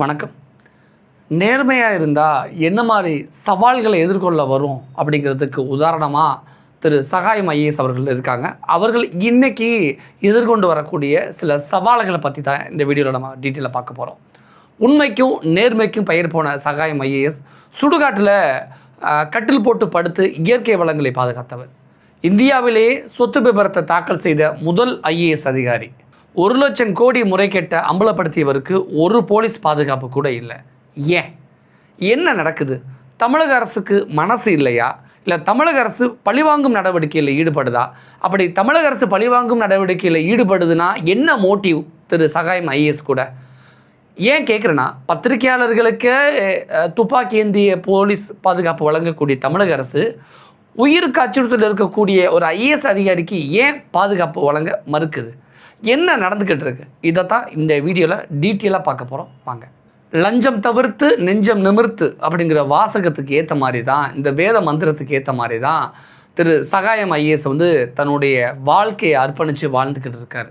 வணக்கம். நேர்மையாக இருந்தால் என்ன மாதிரி சவால்களை எதிர்கொள்ள வரும் அப்படிங்கிறதுக்கு உதாரணமாக திரு சகாயம் ஐஏஎஸ் அவர்கள் இருக்காங்க. அவர்கள் இன்னைக்கு எதிர்கொண்டு வரக்கூடிய சில சவால்களை பற்றி தான் இந்த வீடியோவில் நம்ம டீட்டெயிலாக பார்க்க போகிறோம் உண்மைக்கும் நேர்மைக்கும் பெயர் போன சகாயம் ஐஏஎஸ் சுடுகாட்டில் கட்டில் போட்டு படுத்து இயற்கை வளங்களை பாதுகாத்தவர். இந்தியாவிலேயே சொத்து விபரத்தை தாக்கல் செய்த முதல் ஐஏஎஸ் அதிகாரி. ஒரு லட்சம் கோடி முறைகேட்ட அம்பலப்படுத்தியவருக்கு ஒரு போலீஸ் பாதுகாப்பு கூட இல்லை. ஏன்? என்ன நடக்குது? தமிழக அரசுக்கு மனசு இல்லையா? இல்லை தமிழக அரசு பழிவாங்கும் நடவடிக்கையில் ஈடுபடுதா? அப்படி தமிழக அரசு பழிவாங்கும் நடவடிக்கையில் ஈடுபடுதுன்னா என்ன மோட்டிவ் திரு சகாயம் ஐஏஎஸ் கூட? ஏன் கேட்குறேன்னா பத்திரிகையாளர்களுக்கு துப்பாக்கி ஏந்திய போலீஸ் பாதுகாப்பு வழங்கக்கூடிய தமிழக அரசு உயிருக்கு அச்சுறுத்தல் இருக்கக்கூடிய ஒரு ஐஏஎஸ் அதிகாரிக்கு ஏன் பாதுகாப்பு வழங்க மறுக்குது? என்ன நடந்துக்கிட்டு இருக்கு இதை தான் இந்த வீடியோவில் டீட்டெயிலாக பார்க்க போகிறோம் வாங்க. லஞ்சம் தவிர்த்து நெஞ்சம் நிமிர்த்து அப்படிங்கிற வாசகத்துக்கு ஏற்ற மாதிரி தான் இந்த வேத மந்திரத்துக்கு ஏற்ற மாதிரி தான் திரு சகாயம் ஐஏஎஸ் வந்து தன்னுடைய வாழ்க்கையை அர்ப்பணித்து வாழ்ந்துக்கிட்டு இருக்கார்.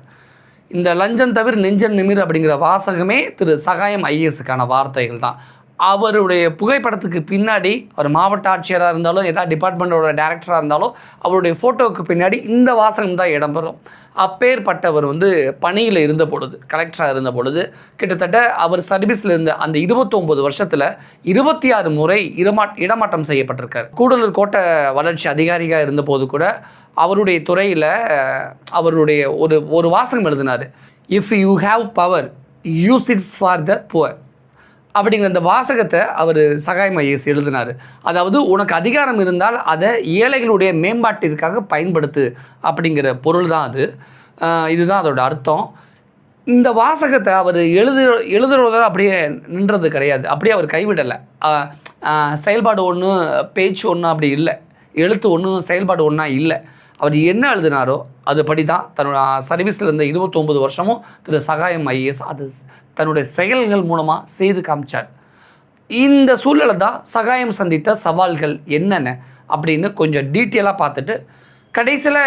இந்த லஞ்சம் தவிர நெஞ்சம் நிமிர் அப்படிங்கிற வாசகமே திரு சகாயம் ஐஏஎஸுக்கான வார்த்தைகள் தான் அவருடைய புகைப்படத்துக்கு பின்னாடி அவர் மாவட்ட ஆட்சியராக இருந்தாலும் ஏதாவது டிபார்ட்மெண்ட்டோட டைரக்டராக இருந்தாலும் அவருடைய ஃபோட்டோவுக்கு பின்னாடி இந்த வாசகம் தான் இடம்பெறும். அப்பேற்பட்டவர் வந்து பணியில் இருந்த பொழுது கலெக்டராக இருந்த பொழுது கிட்டத்தட்ட அவர் சர்வீஸில் இருந்த அந்த இருபத்தொம்போது வருஷத்தில் இருபத்தி ஆறு முறை இடமா இடமாற்றம் செய்யப்பட்டிருக்கார். கூடலூர் கோட்டை வளர்ச்சி அதிகாரியாக இருந்தபோது கூட அவருடைய துறையில் அவருடைய ஒரு ஒரு வாசகம் எழுதினார். If you have power use it for the poor அப்படிங்கிற அந்த வாசகத்தை அவர் சகாய் மையஸ் எழுதினார். அதாவது உனக்கு அதிகாரம் இருந்தால் அதை ஏழைகளுடைய மேம்பாட்டிற்காக பயன்படுத்து அப்படிங்கிற பொருள் தான் அது இதுதான் அதோட அர்த்தம். இந்த வாசகத்தை அவர் எழுது எழுதுறத அப்படியே நின்றது கிடையாது. அப்படியே அவர் கைவிடலை. செயல்பாடு ஒன்று பேச்சு ஒன்று அப்படி இல்லை. எழுத்து ஒன்றும் செயல்பாடு ஒன்றா இல்லை. அவர் என்ன எழுதினாரோ அதுபடி தான் தன்னோட சர்வீஸில் இருந்த இருபத்தொம்பது வருஷமும் திரு சகாயம் ஐஏஎஸ் அது தன்னுடைய செயல்கள் மூலமாக செய்து காமிச்சார். இந்த சூழலை தான் சகாயம் சந்தித்த சவால்கள் என்னென்ன அப்படின்னு கொஞ்சம் டீட்டெயிலாக பார்த்துட்டு கடைசியில்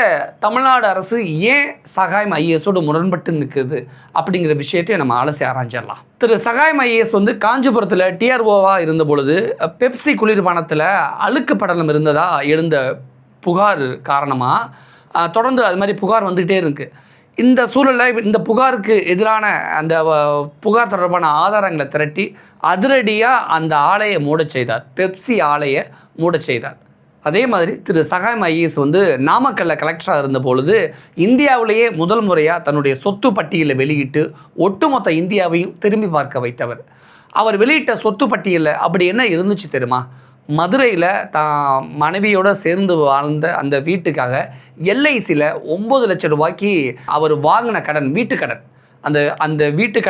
தமிழ்நாடு அரசு ஏன் சகாயம் ஐஏஎஸோடு முரண்பட்டு நிற்குது அப்படிங்கிற விஷயத்தையும் நம்ம அலசி ஆராய்ஞ்சிடலாம். திரு சகாயம் ஐஏஎஸ் வந்து காஞ்சிபுரத்தில் டிஆர்ஓவாக இருந்த பொழுது பெப்சி குளிர்பானத்தில் அழுக்கு படலம் இருந்ததாக எழுந்த புகார் காரணமாக தொடர்ந்து அது மாதிரி புகார் வந்துக்கிட்டே இருக்குது இந்த சூழலில் இந்த புகாருக்கு எதிரான அந்த வ- புகார் தொடர்பான ஆதாரங்களை திரட்டி அதிரடியாக அந்த ஆலையை மூடச் செய்தார். பெப்சி ஆலையை மூடச் செய்தார். அதே மாதிரி திரு சகாயம் ஐஏஎஸ் வந்து நாமக்கல்ல கலெக்டராக இருந்த பொழுது இந்தியாவிலேயே முதல் முறையாக தன்னுடைய சொத்து பட்டியலை வெளியிட்டு ஒட்டுமொத்த இந்தியாவையும் திரும்பி பார்க்க வைத்தவர். அவர் வெளியிட்ட சொத்து பட்டியலில் அப்படி என்ன இருந்துச்சு தெரியுமா? மதுரையில் தான் மனைவியோட சேர்ந்து வாழ்ந்த அந்த வீட்டுக்காக எல்ஐசியில் ஒம்பது லட்சம் ரூபாய்க்கு அவர் வாங்கின கடன் வீட்டுக்கடன் அந்த அந்த வீட்டு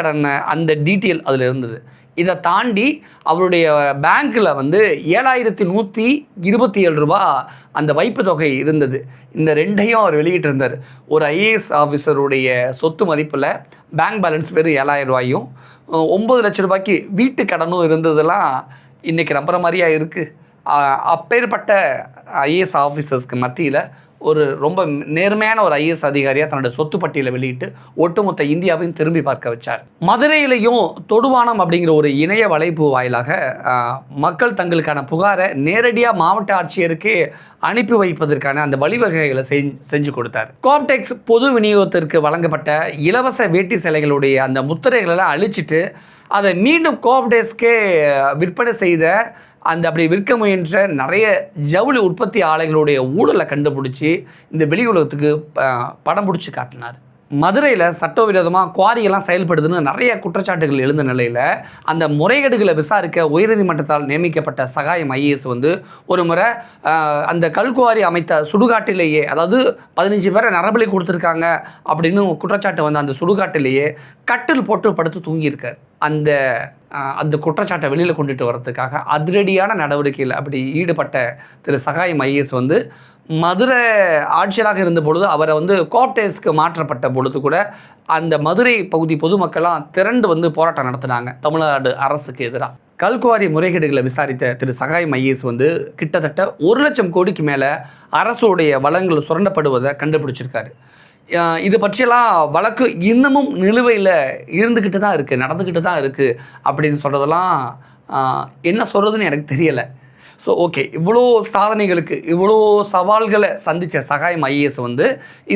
அந்த டீட்டெயில் அதில் இருந்தது. இதை தாண்டி அவருடைய பேங்க்கில் வந்து ஏழாயிரத்தி நூற்றி இருபத்தி ஏழு ரூபா அந்த வைப்பு தொகை இருந்தது. இந்த ரெண்டையும் அவர் வெளியிட்டிருந்தார். ஒரு ஐஏஎஸ் ஆஃபீஸருடைய சொத்து மதிப்பில் பேங்க் பேலன்ஸ் வெறும் ஏழாயிரம் ரூபாயும் ஒம்பது லட்ச ரூபாய்க்கு வீட்டு கடனும் இருந்ததெல்லாம் இன்றைக்கி நம்புற மாதிரியா இருக்குது அப்பேற்பட்ட ஐஏஎஸ் ஆஃபீஸர்ஸ்க்கு மத்தியில் ஒரு ரொம்ப நேர்மையான ஒரு ஐஏஎஸ் அதிகாரியாக தன்னோட சொத்து பட்டியலை வெளியிட்டு ஒட்டுமொத்த இந்தியாவையும் திரும்பி பார்க்க வச்சார். மதுரையிலையும் தொடுவானம் அப்படிங்கிற ஒரு இணைய வலைப்பு வாயிலாக மக்கள் தங்களுக்கான புகாரை நேரடியாக மாவட்ட ஆட்சியருக்கே அனுப்பி வைப்பதற்கான அந்த வழிவகைகளை செஞ்சு செஞ்சு கொடுத்தார். கோப்டெக்ஸ் பொது விநியோகத்திற்கு வழங்கப்பட்ட இலவச வேட்டி சிலைகளுடைய அந்த முத்திரைகளெல்லாம் அழிச்சிட்டு அதை மீண்டும் கோப்டெக்ஸ்க்கே விற்பனை செய்த அந்த அப்படி விற்க முயன்ற நிறைய ஜவுளி உற்பத்தி ஆலைகளுடைய ஊழலை கண்டுபிடிச்சி இந்த வெளி உலகத்துக்கு படம் பிடிச்சி காட்டினார். மதுரையில் சட்டவிரோதமாக குவாரியெல்லாம் செயல்படுதுன்னு நிறைய குற்றச்சாட்டுகள் எழுந்த நிலையில் அந்த முறைகேடுகளை விசாரிக்க உயர்நீதிமன்றத்தால் நியமிக்கப்பட்ட சகாயம் ஐஏஎஸ் வந்து ஒரு முறை அந்த கல்குவாரி அமைத்த சுடுகாட்டிலேயே அதாவது பதினஞ்சு பேரை நரபலி கொடுத்துருக்காங்க அப்படின்னு குற்றச்சாட்டு வந்த அந்த சுடுகாட்டிலேயே கட்டில் போட்டு படுத்து தூங்கியிருக்கார். அந்த அந்த குற்றச்சாட்டை வெளியில் கொண்டுட்டு வரதுக்காக அதிரடியான நடவடிக்கையில் அப்படி ஈடுபட்ட திரு சகாயம் ஐஏஎஸ் வந்து மதுரை ஆட்சியராக இருந்த பொழுது அவரை வந்து கோப்டேஸ்க்கு மாற்றப்பட்ட பொழுது கூட அந்த மதுரை பகுதி பொதுமக்கள்லாம் திரண்டு வந்து போராட்டம் நடத்தினாங்க தமிழ்நாடு அரசுக்கு எதிராக கல்குவாரி முறைகேடுகளை விசாரித்த திரு சகாயம் ஐஏஎஸ் வந்து கிட்டத்தட்ட ஒரு லட்சம் கோடிக்கு மேலே அரசுடைய வளங்கள் சுரண்டப்படுவதை கண்டுபிடிச்சிருக்காரு. இது பற்றியெல்லாம் வழக்கு இன்னமும் நிலுவையில் இருந்துக்கிட்டு தான் இருக்குது நடந்துக்கிட்டு தான் இருக்குது அப்படின்னு சொல்கிறதெல்லாம் என்ன சொல்கிறதுன்னு எனக்கு தெரியலை. ஸோ ஓகே இவ்வளோ சாதனைகளுக்கு இவ்வளோ சவால்களை சந்தித்த சகாயம் ஐஏஎஸ் வந்து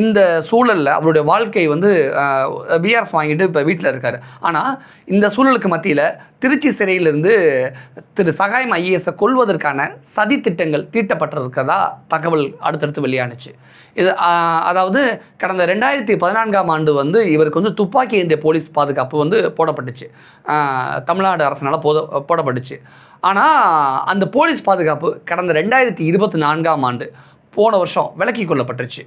இந்த சூழலில் அவருடைய வாழ்க்கை வந்து பிஆர்எஸ் வாங்கிட்டு இப்போ வீட்டில் இருக்கார். ஆனால் இந்த சூழலுக்கு மத்தியில் திருச்சி சிறையிலிருந்து திரு சகாயம் ஐஏஎஸை கொல்வதற்கான சதி திட்டங்கள் தீட்டப்பட்டிருக்கிறதா தகவல் அடுத்தடுத்து வெளியானுச்சு. இது அதாவது கடந்த ரெண்டாயிரத்தி பதினான்காம் ஆண்டு வந்து இவருக்கு வந்து துப்பாக்கி ஏந்திய போலீஸ் பாதுகாப்பு வந்து போடப்பட்டுச்சு. தமிழ்நாடு அரசினால் போத போடப்பட்டுச்சு. ஆனால் அந்த போலீஸ் பாதுகாப்பு கடந்த ரெண்டாயிரத்தி இருபத்தி நான்காம் ஆண்டு போன வருஷம் விலக்கி கொள்ளப்பட்டுருச்சு.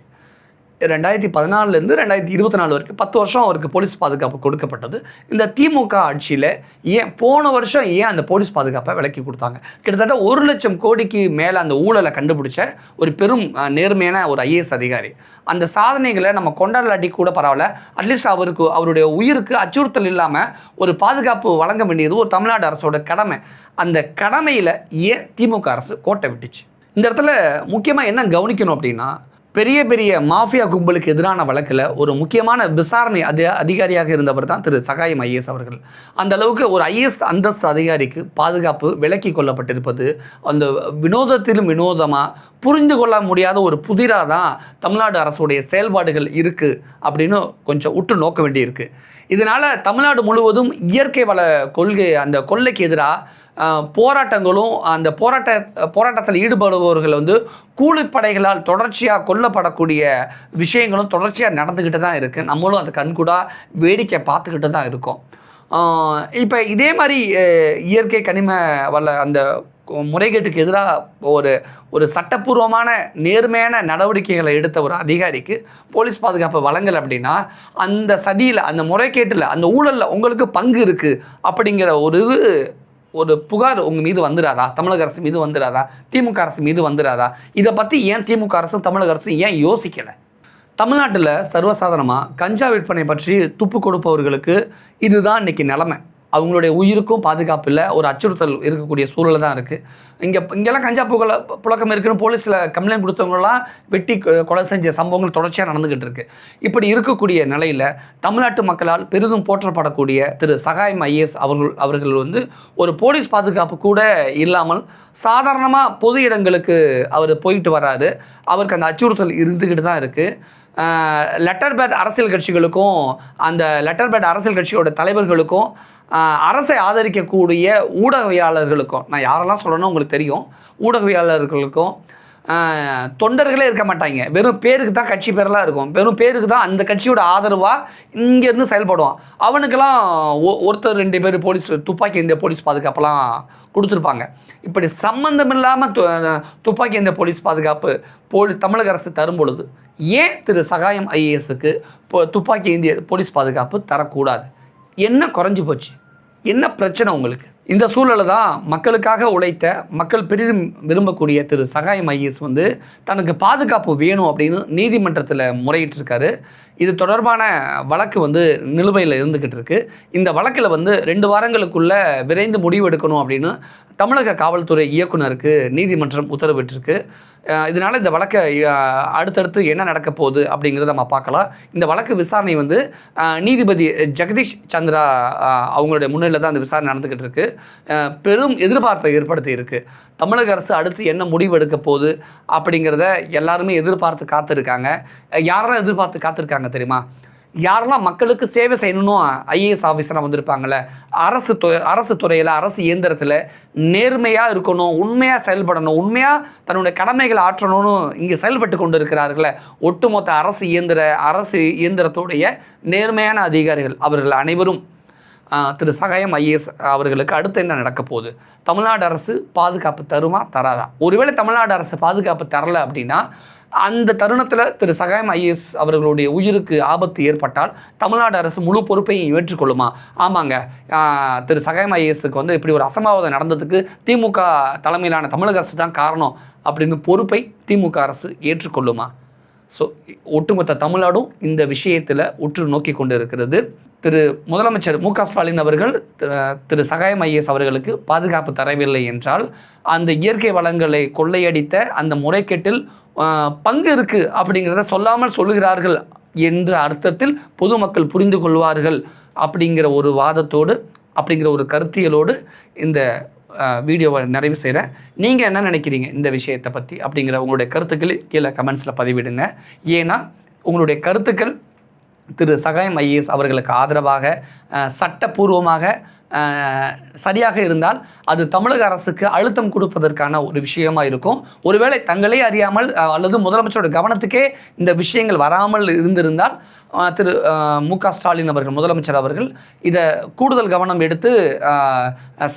ரெண்டாயிரத்தி பதினாலுலேருந்து ரெண்டாயிரத்தி இருபத்தி நாலு வரைக்கும் பத்து வருஷம் அவருக்கு போலீஸ் பாதுகாப்பு கொடுக்கப்பட்டது. இந்த திமுக ஆட்சியில் ஏன் போன வருஷம் ஏன் அந்த போலீஸ் பாதுகாப்பை விலக்கி கொடுத்தாங்க? கிட்டத்தட்ட ஒரு லட்சம் கோடிக்கு மேலே அந்த ஊழலை கண்டுபிடிச்ச ஒரு பெரும் நேர்மையான ஒரு ஐஏஎஸ் அதிகாரி. அந்த சாதனைகளை நம்ம கொண்டாடலாட்டி கூட பரவாயில்ல. அட்லீஸ்ட் அவருக்கு அவருடைய உயிருக்கு அச்சுறுத்தல் இல்லாமல் ஒரு பாதுகாப்பு வழங்க வேண்டியது ஒரு தமிழ்நாடு அரசோட கடமை. அந்த கடமையில் ஏன் திமுக அரசு கோட்டை விட்டுச்சு? இந்த இடத்துல முக்கியமாக என்ன கவனிக்கணும் அப்படின்னா பெரிய பெரிய மாஃபியா கும்பலுக்கு எதிரான வழக்கில் ஒரு முக்கியமான விசாரணை அதி அதிகாரியாக இருந்தவர் தான் திரு சகாயம் ஐஏஎஸ் அவர்கள். அந்த அளவுக்கு ஒரு ஐஏஎஸ் அந்தஸ்து அதிகாரிக்கு பாதுகாப்பு விலக்கி கொள்ளப்பட்டிருப்பது அந்த வினோதத்திலும் வினோதமாக புரிந்து கொள்ள முடியாத ஒரு புதிராக தான் தமிழ்நாடு அரசுடைய செயல்பாடுகள் இருக்குது அப்படின்னு கொஞ்சம் உற்று நோக்க வேண்டியிருக்கு. இதனால் தமிழ்நாடு முழுவதும் இயற்கை வள கொள்கை அந்த கொள்ளைக்கு எதிராக போராட்டங்களும் அந்த போராட்ட போராட்டத்தில் ஈடுபடுபவர்கள் வந்து கூலிப்படைகளால் தொடர்ச்சியாக கொல்லப்படக்கூடிய விஷயங்களும் தொடர்ச்சியாக நடந்துக்கிட்டு தான் இருக்குது நம்மளும் அதை கண்கூடாக வேடிக்கை பார்த்துக்கிட்டு தான் இருக்கோம். இப்போ இதே மாதிரி இயற்கை கனிம வள அந்த முறைகேட்டுக்கு எதிராக ஒரு ஒரு சட்டப்பூர்வமான நேர்மையான நடவடிக்கைகளை எடுத்த ஒரு அதிகாரிக்கு போலீஸ் பாதுகாப்பு வழங்கல் அப்படின்னா அந்த சதியில் அந்த முறைகேட்டில் அந்த ஊழலில் உங்களுக்கு பங்கு இருக்குது அப்படிங்கிற ஒரு இது ஒரு புகார் உங்கள் மீது வந்துடாதா தமிழக அரசு மீது வந்துடாதா திமுக அரசு மீது வந்துடாதா இதை பற்றி ஏன் திமுக அரசும் தமிழக அரசும் ஏன் யோசிக்கலை? தமிழ்நாட்டில் சர்வசாதாரணமாக கஞ்சா விற்பனை பற்றி துப்பு கொடுப்பவர்களுக்கு இதுதான் இன்னைக்கு நிலமை. அவங்களுடைய உயிருக்கும் பாதுகாப்பு இல்லை ஒரு அச்சுறுத்தல் இருக்கக்கூடிய சூழல் தான் இருக்குது இங்கே இங்கெல்லாம் கஞ்சா புகழ புழக்கம் இருக்குன்னு போலீஸில் கம்ப்ளைண்ட் கொடுத்தவங்களாம் வெட்டி கொலை செஞ்ச சம்பவங்கள் தொடர்ச்சியாக நடந்துக்கிட்டு இருக்கு. இப்படி இருக்கக்கூடிய நிலையில் தமிழ்நாட்டு மக்களால் பெரிதும் போற்றப்படக்கூடிய திரு சகாயம் ஐஏஎஸ் அவர்கள் அவர்கள் வந்து ஒரு போலீஸ் பாதுகாப்பு கூட இல்லாமல் சாதாரணமாக பொது இடங்களுக்கு அவர் போயிட்டு வராரு. அவருக்கு அந்த அச்சுறுத்தல் இருந்துக்கிட்டு தான் இருக்குது லெட்டர் பேட் அரசியல் கட்சிகளுக்கும் அந்த லெட்டர் பேட் அரசியல் கட்சியோட தலைவர்களுக்கும் அரசை ஆதரிக்கக்கூடிய ஊடகவியாளர்களுக்கும் நான் யாரெல்லாம் சொல்லணும் உங்களுக்கு தெரியும் ஊடகவியாளர்களுக்கும் தொண்டர்களே இருக்க மாட்டாங்க. வெறும் பேருக்கு தான் கட்சி பேரெல்லாம் இருக்கும். வெறும் பேருக்கு தான் அந்த கட்சியோட ஆதரவாக இங்கேருந்து செயல்படுவான். அவனுக்கெல்லாம் ஒ- ஒருத்தர் ரெண்டு பேர் போலீஸ் துப்பாக்கி இந்த போலீஸ் பாதுகாப்பெல்லாம் கொடுத்துருப்பாங்க. இப்படி சம்மந்தம் இல்லாமல் து துப்பாக்கி இந்த போலீஸ் பாதுகாப்பு போலி தமிழக அரசு தரும் பொழுது ஏன் திரு சகாயம் ஐஏஎஸுக்கு துப்பாக்கி இந்திய போலீஸ் பாதுகாப்பு தரக்கூடாது? என்ன குறைஞ்சி போச்சு? என்ன பிரச்சனை உங்களுக்கு? இந்த சூழலை தான் மக்களுக்காக உழைத்த மக்கள் பெரிதும் விரும்பக்கூடிய திரு சகாயம் ஐஎஸ் வந்து தனக்கு பாதுகாப்பு வேணும் அப்படின்னு நீதிமன்றத்தில் முறையிட்டிருக்காரு. இது தொடர்பான வழக்கு வந்து நிலுவையில் இருந்துக்கிட்டு இருக்கு. இந்த வழக்கில் வந்து ரெண்டு வாரங்களுக்குள்ள விரைந்து முடிவு எடுக்கணும் அப்படின்னு தமிழக காவல்துறை இயக்குனருக்கு நீதிமன்றம் உத்தரவிட்டிருக்கு. இதனால் இதனால இந்த வழக்கை அடுத்தடுத்து என்ன நடக்க போகுது அப்படிங்கிறத நம்ம பார்க்கலாம். இந்த வழக்கு விசாரணை வந்து நீதிபதி ஜெகதீஷ் சந்திரா அவங்களுடைய முன்னிலையில் தான் அந்த விசாரணை நடந்துக்கிட்டு இருக்குது பெரும் எதிர்பார்ப்பை ஏற்படுத்தி இருக்குது தமிழக அரசு அடுத்து என்ன முடிவு எடுக்க போகுது அப்படிங்கிறத எல்லாருமே எதிர்பார்த்து காத்திருக்காங்க. யாரெல்லாம் எதிர்பார்த்து காத்திருக்காங்க? தெரியுமா? யாரெல்லாம் மக்களுக்கு சேவை செய்யணும்னு ஐஏஎஸ் ஆஃபீஸராக வந்திருப்பாங்கள்ல அரசு து அரசு துறையில் அரசு இயந்திரத்தில் நேர்மையாக இருக்கணும் உண்மையாக செயல்படணும் உண்மையாக தன்னுடைய கடமைகளை ஆற்றணும்னு இங்கே செயல்பட்டு கொண்டு இருக்கிறார்கள ஒட்டுமொத்த அரசு இயந்திர அரசு இயந்திரத்துடைய நேர்மையான அதிகாரிகள் அவர்கள் அனைவரும். திரு சகாயம் ஐஏஎஸ் அவர்களுக்கு அடுத்து என்ன நடக்க போகுது? தமிழ்நாடு அரசு பாதுகாப்பு தருமா? தராதா? ஒருவேளை தமிழ்நாடு அரசு பாதுகாப்பு தரல அப்படின்னா அந்த தருணத்தில் திரு சகாயம் ஐஏஎஸ் அவர்களுடைய உயிருக்கு ஆபத்து ஏற்பட்டால் தமிழ்நாடு அரசு முழு பொறுப்பையும் ஏற்றுக்கொள்ளுமா? ஆமாங்க. திரு சகாயம் ஐஏஎஸ்க்கு வந்து இப்படி ஒரு அசம்பாவிதம் நடந்ததுக்கு திமுக தலைமையிலான தமிழக அரசு தான் காரணம் அப்படின்னு பொறுப்பை திமுக அரசு ஏற்றுக்கொள்ளுமா? ஸோ ஒட்டுமொத்த தமிழ்நாடும் இந்த விஷயத்தில் உற்று நோக்கி கொண்டு இருக்கிறது திரு முதலமைச்சர் மு க ஸ்டாலின் அவர்கள் திரு- திரு சகாயம் ஐஎஸ் அவர்களுக்கு பாதுகாப்பு தரவில்லை என்றால் அந்த இயற்கை வளங்களை கொள்ளையடித்த அந்த முறைகேட்டில் பங்கு இருக்குது அப்படிங்கிறத சொல்லாமல் சொல்லுகிறார்கள் என்ற அர்த்தத்தில் பொதுமக்கள் புரிந்து கொள்வார்கள் அப்படிங்கிற ஒரு வாதத்தோடு அப்படிங்கிற ஒரு கருத்தியலோடு இந்த வீடியோவை நிறைவு செய்கிறேன் நீங்கள் என்ன நினைக்கிறீங்க இந்த விஷயத்தை பற்றி அப்படிங்கிற உங்களுடைய கருத்துக்களை கீழே கமெண்ட்ஸில் பதிவிடுங்க. ஏன்னா உங்களுடைய கருத்துக்கள் திரு சகாயம் ஐஏஎஸ் அவர்களுக்கு ஆதரவாக சட்டப்பூர்வமாக சரியாக இருந்தால் அது தமிழக அரசுக்கு அழுத்தம் கொடுப்பதற்கான ஒரு விஷயமா இருக்கும். ஒருவேளை தங்களே அறியாமல் அல்லது முதலமைச்சரோட கவனத்துக்கே இந்த விஷயங்கள் வராமல் இருந்திருந்தால் திரு மு க ஸ்டாலின் அவர்கள் முதலமைச்சர் அவர்கள் இதை கூடுதல் கவனம் எடுத்து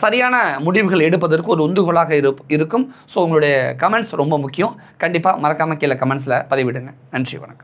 சரியான முடிவுகள் எடுப்பதற்கு ஒரு உந்துகோலாக இருப் இருக்கும். ஸோ உங்களுடைய கமெண்ட்ஸ் ரொம்ப முக்கியம். கண்டிப்பாக மறக்காமல் கீழே கமெண்ட்ஸில் பதிவிடுங்க. நன்றி வணக்கம்.